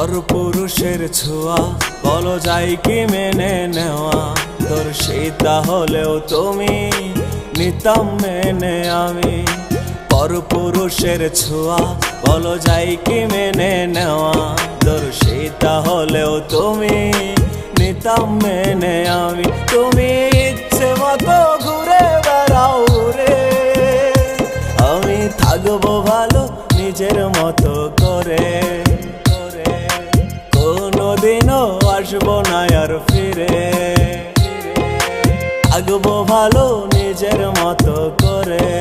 পুরুষের ছোঁয়া, বলো যাই কি মেনে নেওয়া। তোর সীতা হলেও তুমি নিতাম মেনে আমি। পর পুরুষের ছোঁয়া, বলো যাই কি মেনে নেওয়া। তোর সীতা হলেও তুমি নিতাম মেনে আমি। তুমি ইচ্ছে মতো ঘুরে বেড়াও রে। আমি থাকব ভালো নিজের মতো করে। আসব না আর ফিরে। আগবো ভালো নিজের মতো করে।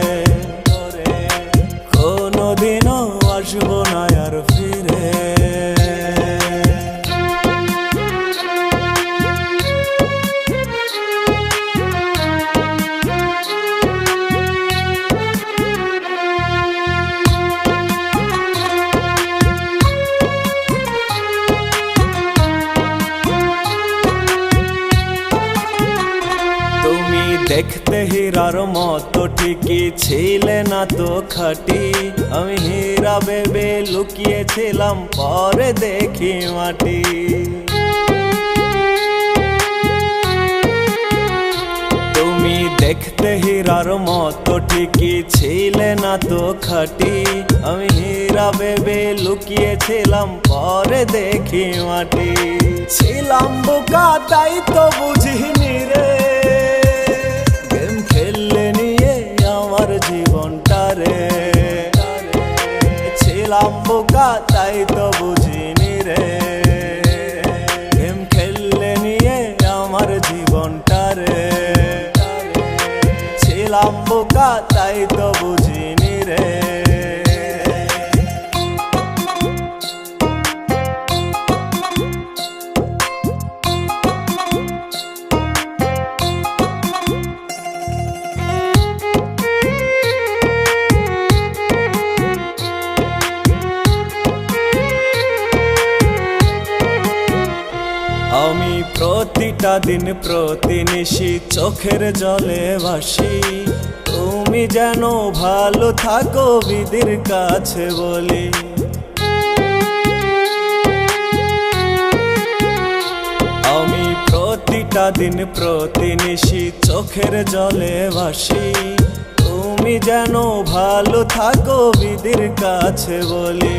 দেখতে হীরার মতো ঠিকই ছিলে না তো খাটি। আমি হীরা ভেবে লুকিয়েছিলাম, পরে দেখি মাটি। তুমি দেখতে হীরার মতো ঠিকই ছিলে না তো খাটি। আমি হীরা ভেবে লুকিয়েছিলাম, পরে দেখি মাটি। ছিলাম বোকা, তাই তো বুঝিনি ছিলাম বোকা প্রতিটা দিন প্রতিনিশি চোখের জলে ভাসি। তুমি যেন ভালো থাকো বিদির কাছে বলি। আমি প্রতিটা দিন প্রতিনিশি চোখের জলে ভাসি। তুমি যেন ভালো থাকো বিদির কাছে বলি।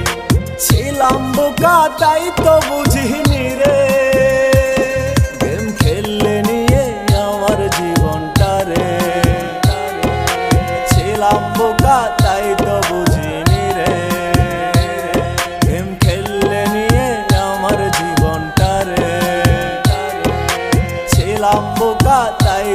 ছিলাম বোকা, তাই তো বুঝিনি রে। ছিলাম বোকা তাই